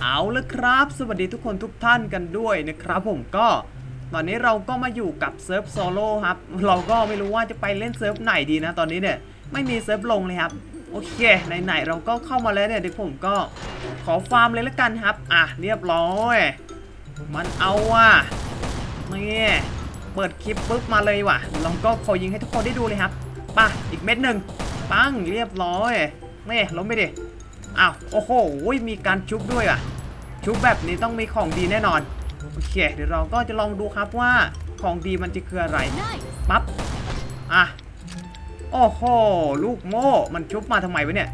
เอาละครับ สวัสดีทุกคนทุกท่านกันด้วยนะครับผมก็ตอนนี้เราก็มาอยู่กับเซิร์ฟโซโล่ครับ เราก็ไม่รู้ว่าจะไปเล่นเซิร์ฟไหนดีนะ ตอนนี้เนี่ยไม่มีเซิร์ฟลงเลยครับ โอเคไหนๆเราก็เข้ามาแล้วเนี่ยเดี๋ยวผมก็ขอฟาร์มเลยละกันครับ อะเรียบร้อย มันเอาว่ะนี่เปิดคลิปปุ๊บมาเลยว่ะเราก็ขอยิงให้ทุกคนได้ดูเลยครับป่ะอีกเม็ดหนึ่งปังเรียบร้อยนี่ล้มไปดิ อ้าวโอ้โหมีการชุบด้วยอะ ชุบแบบนี้ต้องมีของดีแน่นอนโอเคเดี๋ยวเราก็จะลองดูครับว่าของดีมันจะคืออะไร Nice. ปั๊บอะโอ้โหลูกโม่มันชุบมาทำไมวะเนี่ย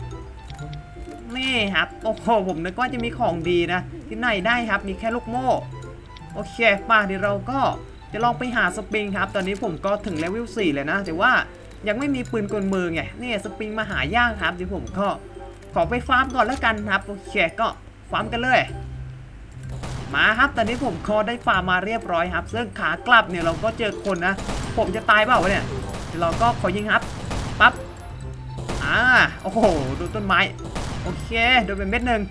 นี่ครับโอ้โหผมนึกว่าจะมีของดีนะ ที่ไหนได้ครับมีแค่ลูกโม่โอเคป่ะเดี๋ยวเราก็จะลองไปหาสปริงครับ ตอนนี้ผมก็ถึงเลเวล4เลยนะ แต่ว่ายังไม่มีปืนกลมือไงนี่สปริงมาหายากครับเดี๋ยวผมก็ ขอไปฟาร์มก่อนแล้วกันครับโอเคก็ฟาร์มกันเลยมาครับตอนนี้ผมคอได้ฟาร์มมาเรียบร้อยครับ ซึ่งขากลับเนี่ยเราก็เจอคนนะ ผมจะตายเปล่าวะเนี่ยเดี๋ยวเราก็ขอยิงครับปั๊บอ่าโอ้โหดูต้นไม้โอเคโดนเป็นเม็ดหนึ่ง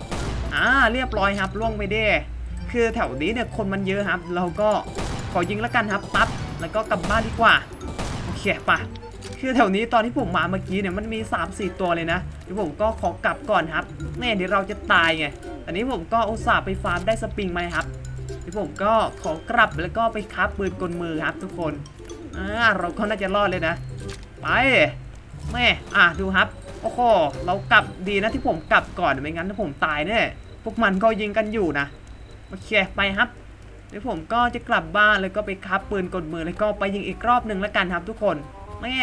อ่าเรียบร้อยครับล่วงไปเด้คือแถวนี้เนี่ยคนมันเยอะครับ เราก็ขอยิงแล้วกันครับปั๊บแล้วก็กลับบ้านดีกว่าโอเคป่ะ คือแถวนี้ตอนที่ผมมาเมื่อกี้เนี่ยมันมี 3-4 ตัวเลยนะเดี๋ยวผมก็ขอกลับก่อนครับแน่เดี๋ยวเราจะตายไงอันนี้ผมก็อุตส่าห์ไปฟาร์มได้สปริงมาครับเดี๋ยวผมก็ขอกลับแล้วก็ไปคับปืนกลมือครับ ทุกคนอ่าเราก็น่าจะรอดเลยนะ ไปแม่อะดูครับโอ้โหเรากลับดีนะที่ผมกลับก่อนไม่งั้นถ้าผมตายแน่พวกมันก็ยิงกันอยู่นะโอเคไปครับเดี๋ยวผมก็จะกลับบ้านแล้วก็ไปคับปืนกลมือแล้วก็ไปยิงอีกรอบหนึ่งแล้วกันครับทุกคนแม่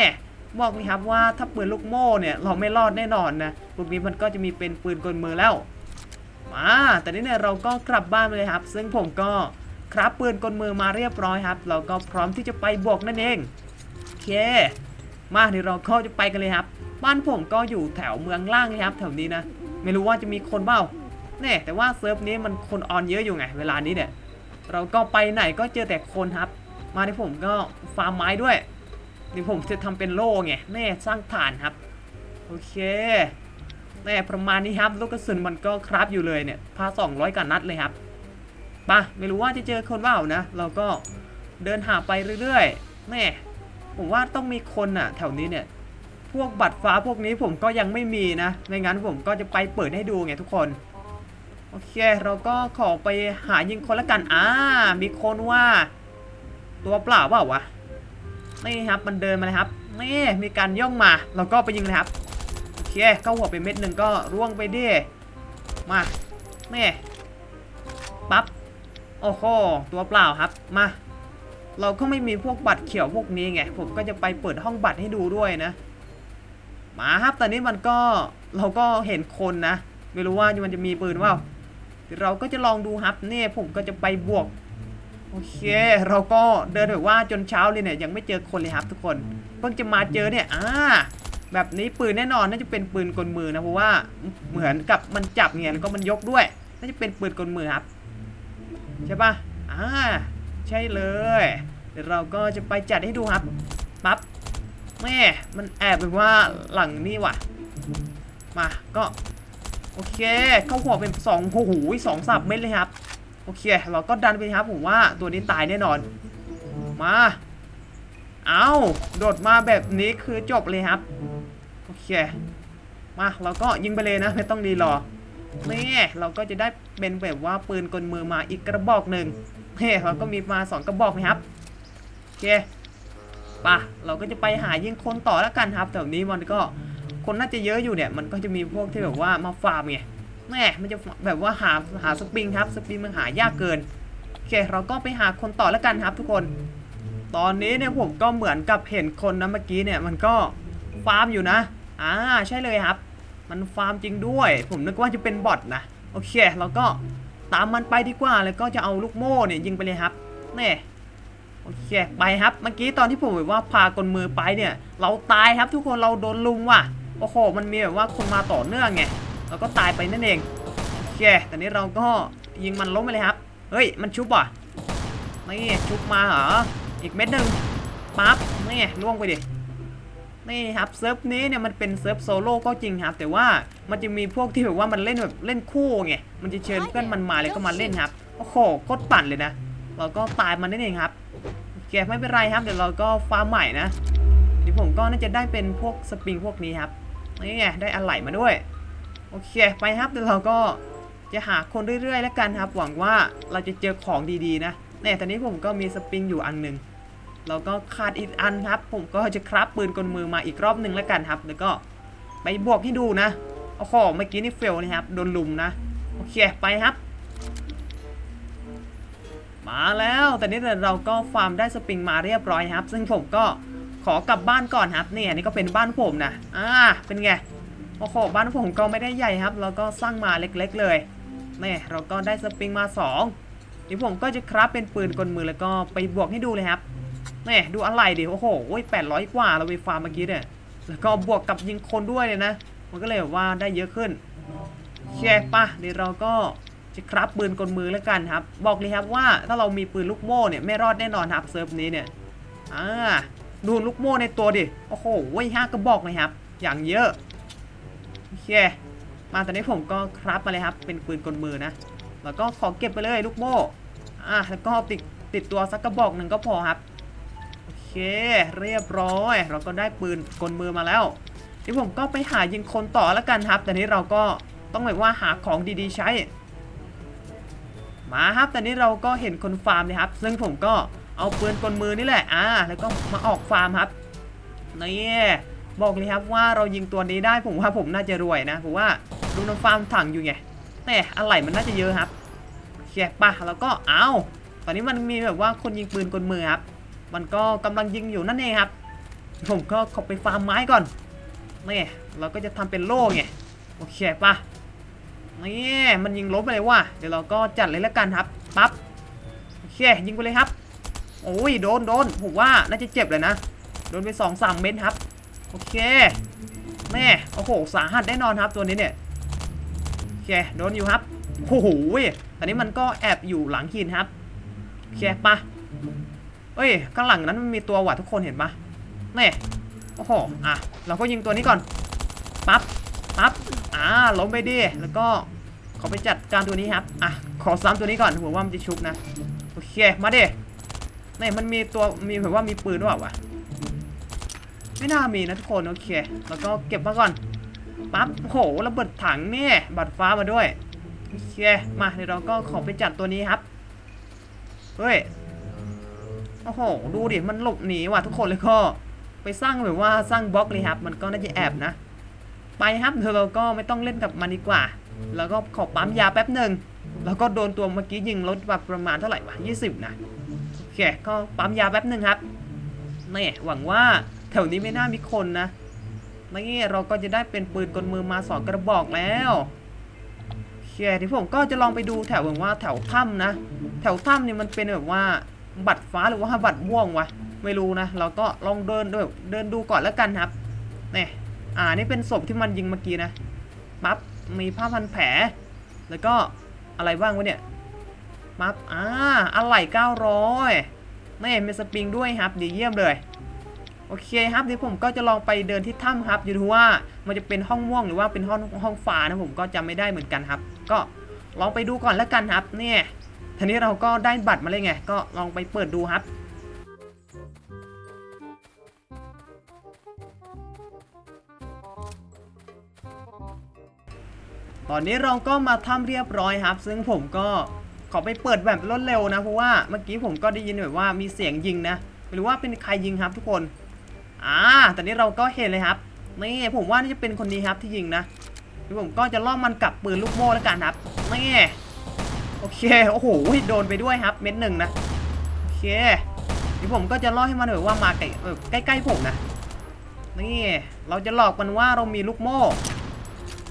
บอกเลยครับว่าถ้าปืนลูกโม่เนี่ยเราไม่รอดแน่นอนนะพวกนี้มันก็จะมีเป็นปืนกลมือแล้ว มา แต่นี่เนี่ยเราก็กลับบ้านไปเลยครับ ซึ่งผมก็ครับปืนกลมือมาเรียบร้อยครับ เราก็พร้อมที่จะไปบวกนั่นเองโอเค มาเดี๋ยวเราก็จะไปกันเลยครับ บ้านผมก็อยู่แถวเมืองล่างเลยครับแถวนี้นะ ไม่รู้ว่าจะมีคนเปล่าเนี่ยแต่ว่าเซิร์ฟนี้มันคนออนเยอะอยู่ไง เวลานี้เนี่ย เราก็ไปไหนก็เจอแต่คนครับ มาที่ผมก็ฟาร์มไม้ด้วย นี่ผมจะทำเป็นโล่ไงแม่สร้างฐานครับ โอเคแม่ประมาณนี้ครับลูกกระสุนมันก็ครับอยู่เลยเนี่ยพา200กันนัดเลยครับไปะไม่รู้ว่าจะเจอคนเปล่านะ เราก็เดินหาไปเรื่อยๆแม่ผมว่าต้องมีคนอะแถวนี้เนี่ย พวกบัตรฟ้าพวกนี้ผมก็ยังไม่มีนะไม่งั้นผมก็จะไปเปิดให้ดูไงทุกคน โอเคเราก็ขอไปหายิงคนละกันอ่ามีคนว่า ตัวเปล่าเปล่าวะ นี่ครับมันเดินมาเลยครับนี่มีการย่องมาเราก็ไปยิงเลยครับโอเคเข้าหัวไปเม็ดหนึ่งก็ร่วงไปดิมานี่ปั๊บโอ้โหตัวเปล่าครับมาเราก็ไม่มีพวกบัตรเขียวพวกนี้ไงผมก็จะไปเปิดห้องบัตรให้ดูด้วยนะมาครับตอนนี้มันก็เราก็เห็นคนนะ ไม่รู้ว่ามันจะมีปืนว่าเดี๋ยวเราก็จะลองดูครับเนี่ยผมก็จะไปบวก โอเค เราก็เดินแบบว่าจนเช้าเลยเนี่ยยังไม่เจอคนเลยครับทุกคน เพิ่งจะมาเจอเนี่ยอ่าแบบนี้ปืนแน่นอนน่าจะเป็นปืนกลมือนะเพราะว่าเหมือนกับมันจับเงี้ยแล้วก็มันยกด้วย น่าจะเป็นปืนกลมือครับใช่ปะอ่าใช่เลย เดี๋ยวเราก็จะไปจัดให้ดูครับปั๊บแม่มันแอบเป็นว่าหลังนี่ว่ะ มาก็ โอเค เข้าหัวเป็นสองโอ้โหสองสับเม็ดเลยครับ โอเค เราก็ดันไปครับผมว่าตัวนี้ตายแน่นอน มา เอาโดดมาแบบนี้คือจบเลยครับ โอเค มาเราก็ยิงไปเลยนะ ไม่ต้องรีรอนี่เราก็จะได้เป็นแบบว่าปืนกลมือมาอีกกระบอกหนึ่งเฮ้เราก็มีมาสองกระบอกนะครับ โอเคปะเราก็จะไปหายิงคนต่อแล้วกันครับแถวนี้มันก็คนน่าจะเยอะอยู่เนี่ย มันก็จะมีพวกที่แบบว่ามาฟาร์มไง แม่มันจะแบบว่าหาหาสปริงครับ สปริงมันหายากเกิน โอเค เราก็ไปหาคนต่อแล้วกันครับทุกคน ตอนนี้เนี่ยผมก็เหมือนกับเห็นคนนะเมื่อกี้เนี่ยมันก็ฟาร์มอยู่นะ อ่าใช่เลยครับ มันฟาร์มจริงด้วย ผมนึกว่าจะเป็นบอทนะ โอเค เราก็ตามมันไปดีกว่า แล้วก็จะเอาลูกโม่เนี่ยยิงไปเลยครับนี่โอเคไปครับ เมื่อกี้ตอนที่ผมแบบว่าพากลมือไปเนี่ย เราตายครับทุกคนเราโดนลุมว่ะ โอ้โห มันมีแบบว่าคนมาต่อเนื่องไง เราก็ตายไปนั่นเองโอเคแต่นี้เราก็ยิงมันล้มไปเลยครับ เฮ้ย มันชุบว่ะนี่ชุบมาเหรอ อีกเม็ดหนึ่งปั๊บ นี่ล่วงไปดิ นี่ครับเซิร์ฟนี้เนี่ยมันเป็นเซิร์ฟโซโล่ก็จริงครับ แต่ว่ามันจะมีพวกที่แบบว่ามันเล่นแบบเล่นคู่ไง มันจะเชิญเพื่อนมันมาเลยก็มาเล่นครับ โอ้โหโคตรปั่นเลยนะ เราก็ตายมันนั่นเองครับโอเคไม่เป็นไรครับ เดี๋ยวเราก็ฟาร์มใหม่นะเดี๋ยวผมก็น่าจะได้เป็นพวกสปริงพวกนี้ครับ นี่ไงได้อะไหล่มาด้วย โอเคไปครับเดี๋ยวเราก็จะหาคนเรื่อยๆ แล้วกันครับ หวังว่าเราจะเจอของดีๆนะเนี่ยตอนนี้ผมก็มีสปริงอยู่อันหนึ่งเราก็ขาดอีกอันครับ ผมก็จะคราฟปืนกลมือมาอีกรอบหนึ่งแล้วกันครับ แล้วก็ไปบวกให้ดูนะโอ้โหเมื่อกี้นี่เฟลนะครับโดนลุมนะโอเคไปครับ มาแล้วแต่นี้เราก็ฟาร์มได้สปริงมาเรียบร้อยครับ ซึ่งผมก็ขอกลับบ้านก่อนครับเนี่อันนี้ก็เป็นบ้านผมนะอ่าเป็นไง โอ้โหบ้านผมก็ไม่ได้ใหญ่ครับเราก็สร้างมาเล็กๆเลยนี่เราก็ได้สปริงมา2เดี๋ยวผมก็จะคราฟเป็นปืนกลมือแล้วก็ไปบวกให้ดูเลยครับนี่ดูอะไรดิโอ้โหแปดร้อยกว่าเราไปฟาร์มเมื่อกี้เนี่ยแล้วก็บวกกับยิงคนด้วยเลยนะ มันก็เลยว่าได้เยอะขึ้นโอเคปะเดี๋ยวเราก็จะคราฟปืนกลมือแล้วกันครับ บอกเลยครับว่าถ้าเรามีปืนลูกโม่เนี่ยไม่รอดแน่นอนครับเซิร์ฟนี้เนี่ยอ่าดูลูกโม่ในตัวดิโอ้โหห้ากระบอกเลยครับ อย่างเยอะ เค มาตอนนี้ผมก็ครับมาเลยครับ เป็นปืนกลมือนะ แล้วก็ขอเก็บไปเลยลูกโม่ อะ แล้วก็ติดติดตัวสักกระบอกหนึ่งก็พอครับ โอเค เรียบร้อย เราก็ได้ปืนกลมือมาแล้วเดี๋ยวผมก็ไปหายิงคนต่อแล้วกันครับ แต่นี้เราก็ต้องแบบว่าหาของดีๆใช้ มาครับ แต่นี้เราก็เห็นคนฟาร์มนะครับ ซึ่งผมก็เอาปืนกลมือนี่แหละ อ่า แล้วก็มาออกฟาร์มครับ นี่ บอกเลยครับว่าเรายิงตัวนี้ได้ผมว่าผมน่าจะรวยนะผมว่าดูน้ำฟาร์มถังอยู่ไงแต่อะไรมันน่าจะเยอะครับเขียปะแล้วก็เอาตอนนี้มันมีแบบว่าคนยิงปืนกลมือครับ มันก็กำลังยิงอยู่นั่นเองครับ ผมก็ขอไปฟาร์มไม้ก่อนนี่เราก็จะทำเป็นโล่ไงโอเคปะนี่มันยิงล้มไปเลยว่ะเดี๋ยวเราก็จัดเลยแล้วกันครับปั๊บโอเคยิงไปเลยครับโอ้ยโดนโดนผมว่าน่าจะเจ็บเลยนะโดนไปสองสามเม็ดครับ โอเค แม่โอ้โหสาหัสแน่นอนครับตัวนี้เนี่ยโอเคโดนอยู่ครับโอ้โหตอนนี้มันก็แอบอยู่หลังหินครับโอเคปะเอ้ยข้างหลังนั้นมันมีตัวหว่ะทุกคนเห็นปะแม่โอ้โหอะเราก็ยิงตัวนี้ก่อนปั๊บปั๊บอ่าล้มไปดิแล้วก็ขอไปจัดการตัวนี้ครับอะขอซ้ำตัวนี้ก่อนหัวว่ามันจะชุบนะโอเคมาดินี่มันมีตัวมีแบบว่ามีปืนด้วยวะ ไม่น่ามีนะทุกคนโอเค แล้วก็เก็บมาก่อนปั๊บโอ้โหระเบิดถังเนี่ยบัตรฟ้ามาด้วยโอเคมาเดี๋ยวเราก็ขอไปจัดตัวนี้ครับเฮ้ยโอ้โหดูดิมันหลบหนีว่ะทุกคนเลยก็ ไปสร้างแบบว่าสร้างบล็อกเลยครับ มันก็น่าจะแอบนะ ไปครับเดี๋ยวเราก็ไม่ต้องเล่นกับมันดีกว่า แล้วก็ขอปั๊มยาแป๊บหนึ่งแล้วก็โดนตัวเมื่อกี้ยิงลดแบบประมาณเท่าไหร่วะ20นะโอเคก็ปั๊มยาแป๊บหนึ่งครับนี่หวังว่า ถวนี้ไม่น่ามีคนนะนี่เราก็จะได้เป็นปืนกลมือมาสองกระบอกแล้วโอเคที่ผมก็จะลองไปดูแถวแบบว่าแถวถ้ำนะ แถวถ้ำเนี่ยมันเป็นแบบว่าบัตรฟ้าหรือว่าบัตรม่วงวะไม่รู้นะ เราก็ลองเดินด้วยเดินดูก่อนแล้วกันครับนี่อ่านี่เป็นศพที่มันยิงเมื่อกี้นะปั๊บมีผ้าพันแผล แล้วก็อะไรบ้างวะเนี่ยปั๊บอ่าอะไหล่900นี่มีสปริงด้วยครับดีเยี่ยมเลย โอเคครับเดี๋ยวผมก็จะลองไปเดินที่ถ้ำครับอยู่ดูว่ามันจะเป็นห้องม่วงหรือว่าเป็นห้องห้องฟ้านะผมก็จำไม่ได้เหมือนกันครับ ก็ลองไปดูก่อนแล้วกันครับ เนี่ยทีนี้เราก็ได้บัตรมาเลยไง ก็ลองไปเปิดดูครับตอนนี้เราก็มาถ้ำเรียบร้อยครับ ซึ่งผมก็ขอไปเปิดแบบรวดเร็วนะ เพราะว่าเมื่อกี้ผมก็ได้ยินแบบว่ามีเสียงยิงนะ ไม่รู้ว่าเป็นใครยิงครับทุกคน อ่าตอนนี้เราก็เห็นเลยครับนี่ผมว่านี่จะเป็นคนนี้ครับที่ยิงนะเดี๋ยวผมก็จะล่อมันกับปืนลูกโม่แล้วกันครับนี่โอเคโอ้โหโดนไปด้วยครับ เม็ดหนึ่งนะโอเคเดี๋ยวผมก็จะล่อให้มันแบบว่ามาใกล้ใกล้ๆผมนะนี่เราจะหลอกมันว่าเรามีลูกโม่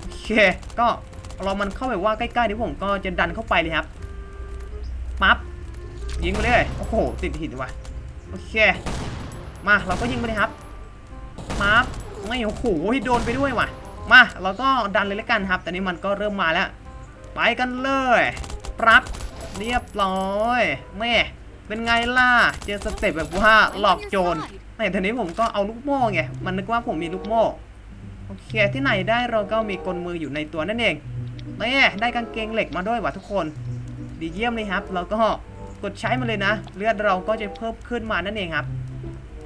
โอเค ก็เรามันเข้าแบบว่าใกล้ๆเดี๋ยวผมก็จะดันเข้าไปเลยครับปั๊บยิงไปเลยโอ้โหติดหินว่ะโอเค มาเราก็ยิงไปเลยครับ ปั๊บไม่โอ้โหโดนไปด้วยว่ะ มาเราก็ดันเลยแล้วกันครับ แต่นี้มันก็เริ่มมาแล้ว ไปกันเลยปรับเรียบร้อยแม่เป็นไงล่ะ เจอสเต็ปแบบว่าหลอกโจรแต่ทีนี้ผมก็เอาลูกโม่ไง มันนึกว่าผมมีลูกโม่โอเคที่ไหนได้เราก็มีกลมืออยู่ในตัวนั่นเองนี่ได้กางเกงเหล็กมาด้วยว่ะทุกคน ดีเยี่ยมเลยครับ แล้วก็กดใช้มันเลยนะ เลือดเราก็จะเพิ่มขึ้นมานั่นเองครับ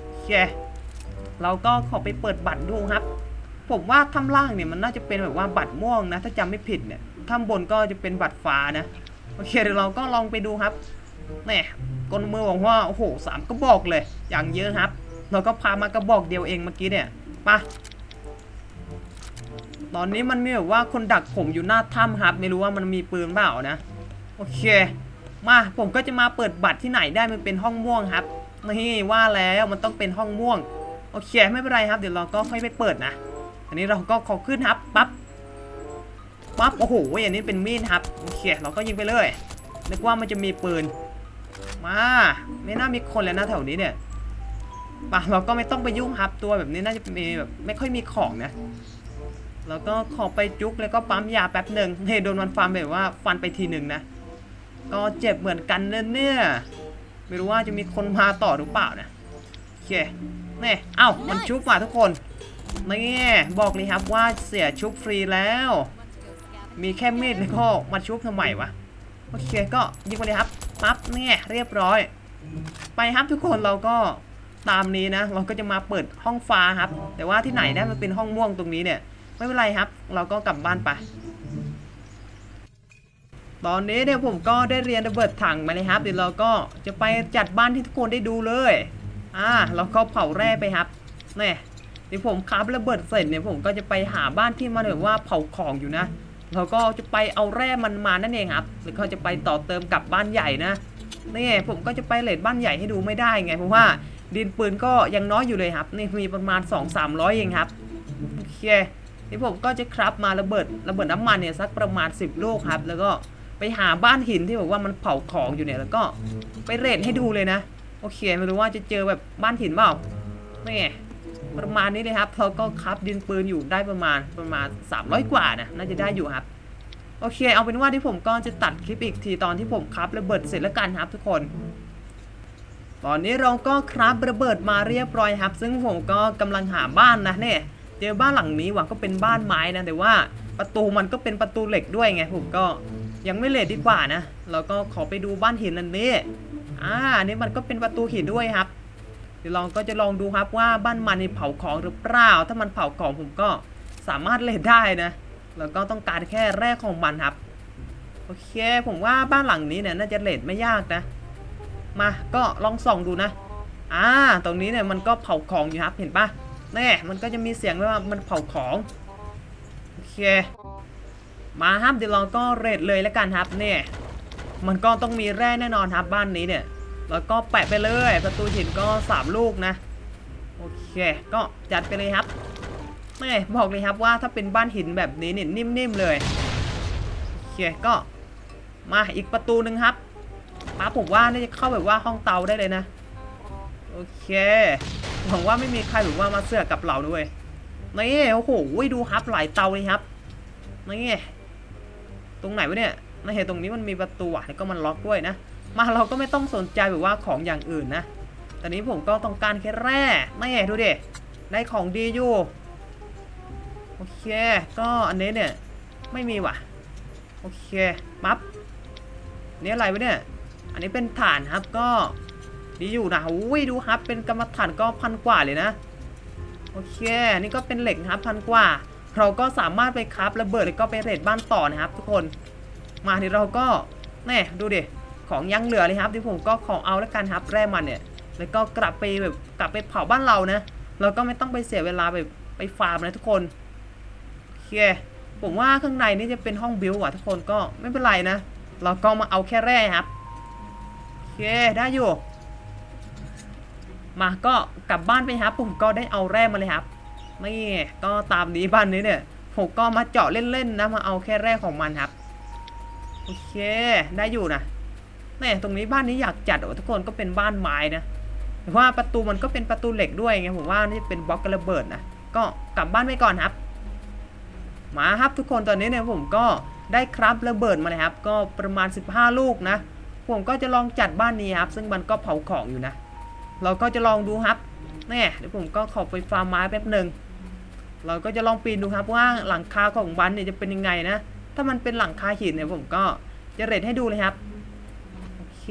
โอเค เราก็ขอไปเปิดบัตรดูครับ ผมว่าถ้ำล่างเนี่ยมันน่าจะเป็นแบบว่าบัตรม่วงนะ ถ้าจำไม่ผิดเนี่ยถ้ำบนก็จะเป็นบัตรฟ้านะ โอเคเดี๋ยวเราก็ลองไปดูครับแนี่กลมือบอกว่าโอ้โหสามกระบอกเลย อย่างเยอะครับ เราก็พามากระบอกเดียวเองเมื่อกี้เนี่ยไปะตอนนี้มันมีแบบว่าคนดักผมอยู่หน้าถ้ำครับ ไม่รู้ว่ามันมีปืนเปล่านะ โอเค มาผมก็จะมาเปิดบัตรที่ไหนได้มันเป็นห้องม่วงครับนี่ว่าแล้วมันต้องเป็นห้องม่วง เคไม่เป็นไรครับ เดี๋ยวเราก็ค่อยไปเปิดนะ อันนี้เราก็ขอขึ้นครับปั๊บปั๊บโอ้โหอันนี้เป็นมีดครับโอเคเราก็ยิงไปเลยนึกว่ามันจะมีปืน มาไม่น่ามีคนแล้วนะแถวนี้เนี่ยปะเราก็ไม่ต้องไปยุ่งครับตัวแบบนี้น่าจะมีแบบไม่ค่อยมีของนะแล้วก็ขอไปจุกแล้วก็ปั๊มยาแป๊บหนึ่งเฮ้โดนมันฟันแบบว่าฟันไปทีหนึ่งนะก็เจ็บเหมือนกันเนี่ยไม่รู้ว่าจะมีคนมาต่อหรือเปล่านะโอเค นี่เอ้ามันชุบมาทุกคนนี่บอกเลยครับว่าเสียชุบฟรีแล้ว มีแค่มีดแล้วก็มาชุบทำไมวะโอเคก็ยิงไปเลยครับปั๊บเนี่ยเรียบร้อย ไปครับทุกคนเราก็ตามนี้นะ เราก็จะมาเปิดห้องฟ้าครับ แต่ว่าที่ไหนได้มันเป็นห้องม่วงตรงนี้เนี่ย ไม่เป็นไรครับ เราก็กลับบ้านไปตอนนี้เนี่ยผมก็ได้เรียนระเบิดถังมาเลยครับเดี๋ยวเราก็จะไปจัดบ้านที่ทุกคนได้ดูเลย อ่าเราก็เผาแร่ไปครับนี่เดี๋ยวผมคราบระเบิดเสร็จเนี่ยผมก็จะไปหาบ้านที่มันแบบว่าเผาของอยู่นะเราก็จะไปเอาแร่มันมานั่นเองครับแล้วก็จะไปต่อเติมกับบ้านใหญ่นะนี่ผมก็จะไปเลดบ้านใหญ่ให้ดูไม่ได้ไงเพราะว่าดินปืนก็ยังน้อยอยู่เลยครับ นี่มีประมาณ 2 3 0 0เองครับโอเคนี่ผมก็จะครับมาระเบิดระเบิดน้ำมันเนี่ยสักประมาณ 10 ลูกครับ แล้วก็ไปหาบ้านหินที่บอกว่ามันเผาของอยู่เนี่ยแล้วก็ไปเรทให้ดูเลยนะ โอเค ไม่รู้ว่าจะเจอแบบบ้านหินเปล่านี่ไงประมาณนี้เลยครับเราก็คับดินปืนอยู่ได้ประมาณประมาณ 300 กว่านะน่าจะได้อยู่ครับ โอเค เอาเป็นว่าที่ผมก็จะตัดคลิปอีกทีตอนที่ผมครับระเบิดเสร็จแล้วกันครับทุกคน ตอนนี้เราก็ครับระเบิดมาเรียบร้อยครับ ซึ่งผมก็กำลังหาบ้านนะเนี่ยเจอบ้านหลังนี้หวังก็เป็นบ้านไม้นะแต่ว่าประตูมันก็เป็นประตูเหล็กด้วยไงผมก็ยังไม่เลทดีกว่านะเราก็ขอไปดูบ้านหินอันนี้ อ่าอันนี้มันก็เป็นประตูหินด้วยครับ เดี๋ยวลองก็จะลองดูครับว่าบ้านมันนี่เผาของหรือเปล่า ถ้ามันเผาของผมก็สามารถเลทได้นะ แล้วก็ต้องการแค่แรกของมันครับ โอเค ผมว่าบ้านหลังนี้เนี่ยน่าจะเลทไม่ยากนะ มาก็ลองส่องดูนะ อ่า ตรงนี้เนี่ยมันก็เผาของอยู่ครับ เห็นปะแน่มันก็จะมีเสียงว่ามันเผาของ โอเค มาครับเดี๋ยวเราก็เรทเลยแล้วกันครับเนี่ย มันก็ต้องมีแร่แน่นอนครับบ้านนี้เนี่ย แล้วก็แปะไปเลย ประตูหินก็ 3 ลูกนะ โอเค ก็จัดไปเลยครับไม่บอกเลยครับว่าถ้าเป็นบ้านหินแบบนี้เนี่ยนิ่มๆเลย โอเคก็มาอีกประตูหนึ่งครับมาผมว่าน่าจะเข้าแบบว่าห้องเตาได้เลยนะ โอเคหวังว่าไม่มีใครหรือว่ามาเสือกกับเราด้วยนี่โอ้โหดูครับหลายเตาเลยครับนี่ตรงไหนวะเนี่ย น่าเห็นตรงนี้มันมีประตูอะแล้วก็มันล็อกด้วยนะ มาเราก็ไม่ต้องสนใจแบบว่าของอย่างอื่นนะ ตอนนี้ผมก็ต้องการแค่แร่ไม่ดูดิได้ของดีอยู่ โอเค ก็อันนี้เนี่ยไม่มีว่ะ โอเคปับนี่อะไรวะเนี่ย อันนี้เป็นฐานครับก็ดีอยู่นะอุ้ยดูครับ เป็นกรรมฐานก็พันกว่าเลยนะ โอเค นี่ก็เป็นเหล็กครับพันกว่า เราก็สามารถไปคราฟระเบิดแล้วก็ไปเรดบ้านต่อนะครับทุกคน มาทีเราก็แน่ดูดิของยังเหลือเลยครับที่ผมก็ขอเอาแล้วกันครับแร่มันเนี่ย แล้วก็กลับไปแบบกลับไปเผาบ้านเรานะเราก็ไม่ต้องไปเสียเวลาไปไปฟาร์มนะทุกคนโอเคผมว่าข้างในนี่จะเป็นห้องบิวอะทุกคนก็ไม่เป็นไรนะ เราก็มาเอาแค่แร่ครับโอเคได้อยู่มาก็กลับบ้านไปครับผมก็ได้เอาแร่มาเลยครับนี่ก็ตามนี้บ้านนี้เนี่ยผมก็มาเจาะเล่นๆนะมาเอาแค่แร่ของมันครับ โอเค ได้อยู่นะนี่ตรงนี้บ้านนี้อยากจัดโอ้ทุกคนก็เป็นบ้านไม้นะแต่ว่าประตูมันก็เป็นประตูเหล็กด้วยไงผมว่านี่เป็นบล็อกกระเบิดนะก็กลับบ้านไปก่อนครับ มาครับทุกคนตอนนี้เนี่ยผมก็ได้ครับระเบิดมาเลยครับ ก็ประมาณ 15 ลูกนะ ผมก็จะลองจัดบ้านนี้ครับ ซึ่งมันก็เผาของอยู่นะ เราก็จะลองดูครับนี่เดี๋ยวผมก็ขอไปฟาร์มไม้แป๊บหนึ่งเราก็จะลองปีนดูครับว่าหลังคาของบ้านเนี่ยจะเป็นยังไงนะ ถ้ามันเป็นหลังคาหินเนี่ยผมก็จะเรทให้ดูเลยครับ โอเค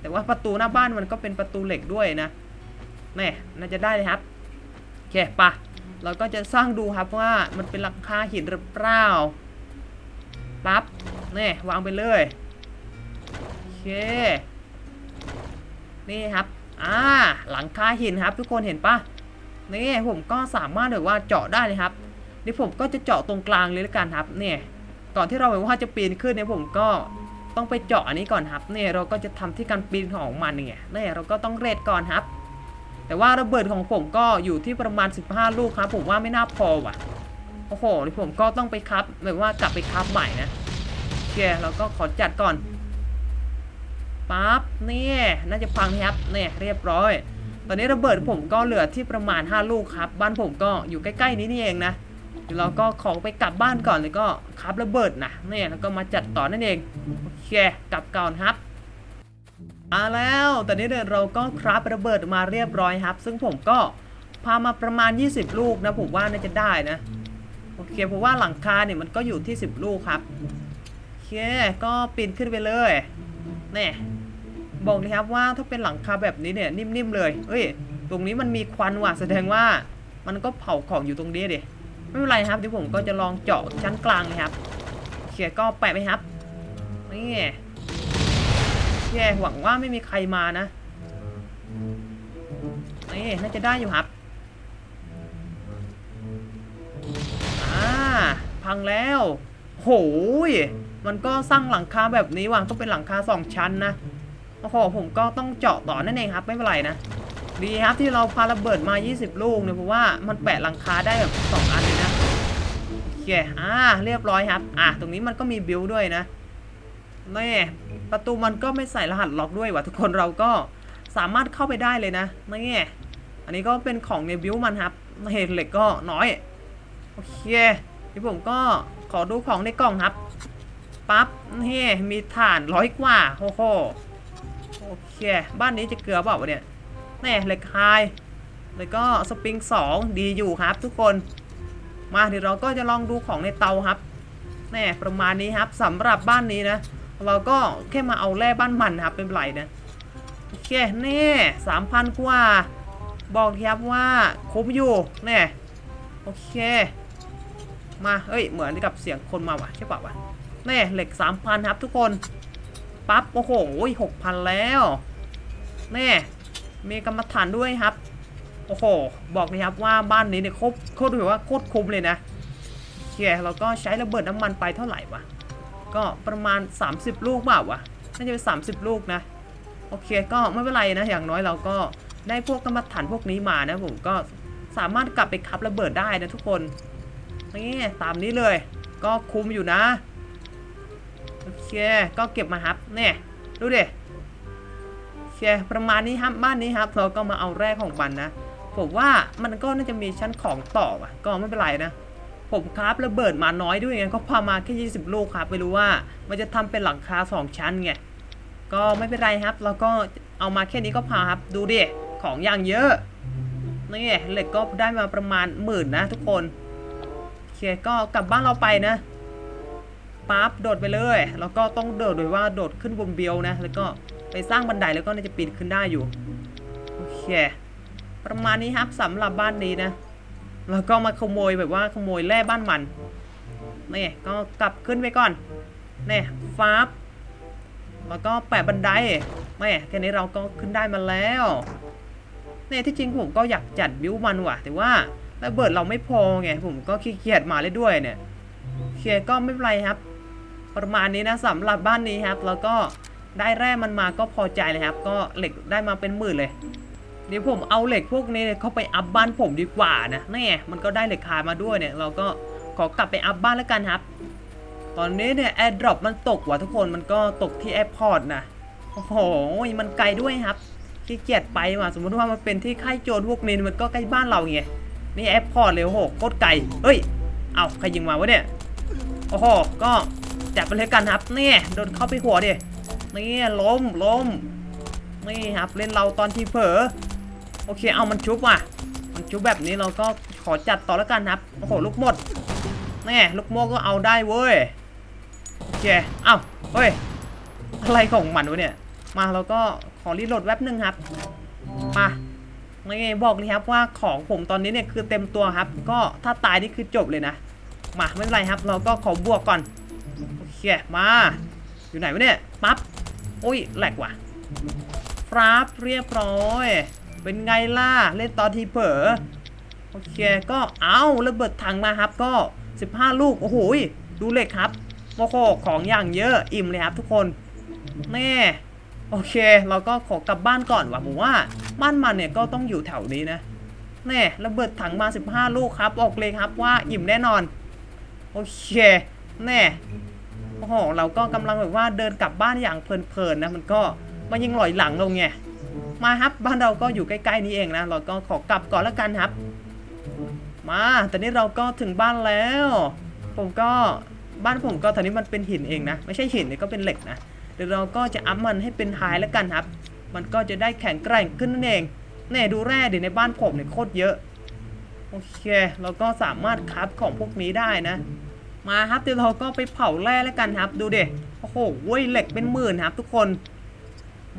แต่ว่าประตูหน้าบ้านมันก็เป็นประตูเหล็กด้วยนะแน่น่าจะได้เลยครับ โอเคปะเราก็จะสร้างดูครับว่ามันเป็นหลังคาหินหรือเปล่าปั๊บนี่วางไปเลย โอเค นี่ครับ อ่า หลังคาหินครับ ทุกคนเห็นปะนี่ผมก็สามารถแบบว่าเจาะได้เลยครับนี่ผมก็จะเจาะตรงกลางเลยละกันครับ เนี่ย ก่อนที่เราแบบว่าจะปีนขึ้นเนี่ยผมก็ต้องไปเจาะอันนี้ก่อนครับเนี่ยเราก็จะทำที่การปีนของมันเนี่ยเนี่ยเราก็ต้องเรทก่อนครับ แต่ว่าระเบิดของผมก็อยู่ที่ประมาณ 15 ลูกครับ ผมว่าไม่น่าพอว่ะโอ้โหนี่ผมก็ต้องไปครับแบบว่ากลับไปครับใหม่นะโอเคเราก็ขอจัดก่อนปั๊บเนี่ยน่าจะพังครับเนี่ยเรียบร้อย ตอนนี้ระเบิดผมก็เหลือที่ประมาณ 5 ลูกครับ บ้านผมก็อยู่ใกล้ๆนี้นี่เองนะ เดี๋ยวเราก็ขอไปกลับบ้านก่อนแล้วก็ครับระเบิดนะเนี่ยแล้วก็มาจัดต่อนั่นเองโอเคกลับก่อนครับมาแล้วตอนนี้เนี่ยเราก็ครับระเบิดมาเรียบร้อยครับ ซึ่งผมก็พามาประมาณ 20 ลูกนะผมว่าน่าจะได้นะโอเคเพราะว่าหลังคาเนี่ยมันก็อยู่ที่ 10 ลูกครับโอเคก็ปีนขึ้นไปเลยเนี่ยบอกเลยครับว่าถ้าเป็นหลังคาแบบนี้เนี่ยนิ่มๆเลยเอ้ยตรงนี้มันมีควันว่ะแสดงว่ามันก็เผาของอยู่ตรงนี้ดิ ไม่เป็นไรครับเดี๋ยวผมก็จะลองเจาะชั้นกลางเลยครับเขียก็แปะไปครับนี่แย่หวังว่าไม่มีใครมานะนี่น่าจะได้อยู่ครับอ่าพังแล้วโหยมันก็สร้างหลังคาแบบนี้ว่ะต้องเป็นหลังคาสองชั้นนะโอ้โหผมก็ต้องเจาะต่อนั่นเองครับ ไม่เป็นไรนะดีครับที่เราพาระเบิดมา 20 ลูกเนี่ยเพราะว่ามันแปะหลังคาได้แบบสองอัน เลยนะโอเคอ่าเรียบร้อยครับ อะตรงนี้มันก็มีบิลด้วยนะนี่ประตูมันก็ไม่ใส่รหัสล็อกด้วยว่ะทุกคนเราก็สามารถเข้าไปได้เลยนะนี่อันนี้ก็เป็นของในบิลมันครับเหตุเหล็กก็น้อยโอเคที่ผมก็ขอดูของในกล่องครับปั๊บนี่มีถ่านร้อยกว่าโอ้โหโอเค บ้านนี้จะเกลือเปล่าวะเนี่ยแน่เหล็กไฮแล้วก็สปริงสองดีอยู่ครับทุกคน มาเดี๋ยวเราก็จะลองดูของในเตาครับแน่ประมาณนี้ครับสำหรับบ้านนี้นะ เราก็แค่มาเอาแร่บ้านมันครับเป็นไรนะโอเคแน่สามพันกว่า บอกครับว่าคุ้มอยู่แน่โอเค มาเอ้ยเหมือนกับเสียงคนมาวะใช่ป่าวะแน่เหล็กสามพันครับทุกคนปั๊บโอ้โหหกพันแล้วแน่มีกรรมฐานด้วยครับ โอ้โห บอกเลยครับว่าบ้านนี้เนี่ยโคตรโคตรถือว่าโคตรคุ้มเลยนะโอเคเราก็ใช้ระเบิดน้ำมันไปเท่าไหร่วะ ก็ประมาณ 30 ลูกเปล่าวะ น่าจะเป็น 30 ลูกนะ โอเคก็ไม่เป็นไรนะ อย่างน้อยเราก็ได้พวกกรรมฐานพวกนี้มานะผมก็สามารถกลับไปคับระเบิดได้นะทุกคน นี่ตามนี้เลย ก็คุ้มอยู่นะ โอเค ก็เก็บมาครับเนี่ยดูดิโอเคประมาณนี้ครับบ้านนี้ครับ เราก็มาเอาแรกของมันนะ ผมว่ามันก็น่าจะมีชั้นของต่อว่ะ ก็ไม่เป็นไรนะ ผมครับระเบิดมาน้อยด้วยไงก็พามาแค่ 20 ลูกครับไม่รู้ว่ามันจะทำเป็นหลังคา 2 ชั้นไง ก็ไม่เป็นไรครับเราก็เอามาแค่นี้ก็พาครับ ดูดิ ของอย่างเยอะนี่เหล็กก็ได้มาประมาณหมื่นนะทุกคนโอเคก็กลับบ้านเราไปนะปั๊บโดดไปเลย แล้วก็ต้องโดดโดยว่าโดดขึ้นบนเบียวนะ แล้วก็ไปสร้างบันไดแล้วก็น่าจะปีนขึ้นได้อยู่ โอเค ประมาณนี้ครับสำหรับบ้านนี้นะแล้วก็มาขโมยแบบว่าขโมยแร่บ้านมันนี่ก็กลับขึ้นไปก่อนนี่ฟ้าบแล้วก็แปะบันไดไม่แค่นี้เราก็ขึ้นได้มาแล้วนี่ที่จริงผมก็อยากจัดบิวมันว่ะ แต่ว่าระเบิดเราไม่พอไงผมก็ขี้เกียจมาเลยด้วยเนี่ยโอเคก็ไม่เป็นไรครับ ประมาณนี้นะสำหรับบ้านนี้ครับ แล้วก็ได้แร่มันมาก็พอใจเลยครับ ก็เหล็กได้มาเป็นหมื่นเลย เดี๋ยวผมเอาเหล็กพวกนี้เข้าไปอัพบ้านผมดีกว่านะนี่ไงมันก็ได้เหล็กคายมาด้วยเนี่ย เราก็ขอกลับไปอัพบ้านแล้วกันครับ ตอนนี้เนี่ยแอร์ดรอปมันตกว่ะทุกคนมันก็ตกที่แอร์พอร์ตนะโอ้โหมันไกลด้วยครับขี้เกียจไปว่ะสมมติว่ามันเป็นที่ค่ายโจรพวกนี้มันก็ใกล้บ้านเราไงนี่แอร์พอร์ตเลยโอ้โหโคตรไกลเอ้ยเอาใครยิงมาวะเนี่ยโอ้โหก็จับไปเลยกันครับนี่โดนเข้าไปหัวดินี่ล้มล้มนี่ครับเล่นเราตอนที่เผลอ โอเคเอามันชุบว่ะ มันชุบแบบนี้เราก็ขอจัดต่อแล้วกันครับ โอ้โหลูกหมดนี่ลูกโม่ก็เอาได้เว้ย โอเค เอ้า เฮ้ย อะไรของมันวะเนี่ย มาเราก็ขอรีโหลดแว็บหนึ่งครับ มาไม่ไงบอกเลยครับว่าของผมตอนนี้เนี่ยคือเต็มตัวครับ ก็ถ้าตายนี่คือจบเลยนะ มาไม่เป็นไรครับ เราก็ขอบวกก่อน โอเค มา อยู่ไหนวะเนี่ย ปั๊บอุ้ยแหลกว่ะครับเรียบร้อย เป็นไงล่ะ เล่นตอนทีเผลอโอเคก็เอาระเบิดถังมาครับก็ 15 ลูก โอ้โหดูเหล็กครับโอโหของอย่างเยอะอิ่มเลยครับทุกคนแน่โอเค เราก็ขอกลับบ้านก่อนว่ะผมว่าบ้านมันเนี่ยก็ต้องอยู่แถวนี้นะแน่ระเบิดถังมา 15 ลูกครับออกเลยครับว่าอิ่มแน่นอน โอเคแน่โอ้โหเราก็กำลังแบบว่าเดินกลับบ้านอย่างเพลินๆนะมันก็มันยังหลอยหลังลงไง มาครับ บ้านเราก็อยู่ใกล้ๆนี้เองนะ เราก็ขอกลับก่อนแล้วกันครับ มาแต่นี้เราก็ถึงบ้านแล้ว ผมก็บ้านผมก็ตอนนี้มันเป็นหินเองนะ ไม่ใช่หินเนี่ยก็เป็นเหล็กนะเดี๋ยวเราก็จะอัพมันให้เป็นไฮแล้วกันครับ มันก็จะได้แข็งแกร่งขึ้นนั่นเองแน่ดูแร่เดี๋ยวในบ้านผมเนี่ยโคตรเยอะโอเคเราก็สามารถคับของพวกนี้ได้นะ มาครับเดี๋ยวเราก็ไปเผาแร่แล้วกันครับ ดูเด็โอ้โหเว้ยเหล็กเป็นหมื่นครับ ทุกคน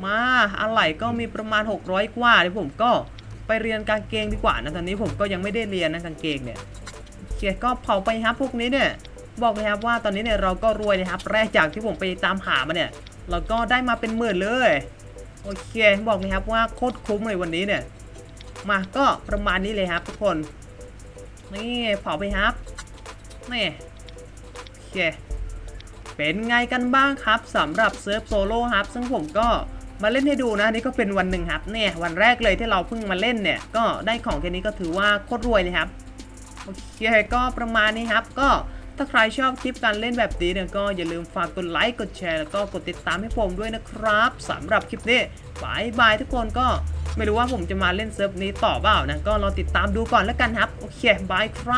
มาอะไหล่ก็มีประมาณ 600 กว่าเดี๋ยวผมก็ไปเรียนกางเกงดีกว่านะตอนนี้ผมก็ยังไม่ได้เรียนนะกางเกงเนี่ยโอเคก็เผาไปครับพวกนี้เนี่ยบอกเลยครับว่าตอนนี้เนี่ยเราก็รวยเลยครับ แรกจากที่ผมไปตามหามาเนี่ย เราก็ได้มาเป็นหมื่นเลยโอเคบอกเลยครับว่าโคตรคุ้มเลยวันนี้เนี่ยมาก็ประมาณนี้เลยครับทุกคนนี่เผาไปครับนี่โอเคเป็นไงกันบ้างครับสำหรับเซิร์ฟโซโล่ครับ ซึ่งผมก็ มาเล่นให้ดูนะนี่ก็เป็นวันหนึ่งครับเนี่ยวันแรกเลยที่เราเพิ่งมาเล่นเนี่ยก็ได้ของแค่นี้ก็ถือว่าโคตรรวยเลยครับโอเคก็ประมาณนี้ครับ ก็ถ้าใครชอบคลิปการเล่นแบบนี้เนี่ยก็อย่าลืมฝากกดไลค์กดแชร์แล้วก็กดติดตามให้ผมด้วยนะครับสำหรับคลิปนี้บายบายทุกคนก็ไม่รู้ว่าผมจะมาเล่นเซิร์ฟนี้ต่อเปล่านะก็รอติดตามดูก่อนแล้วกันครับโอเคบายครับ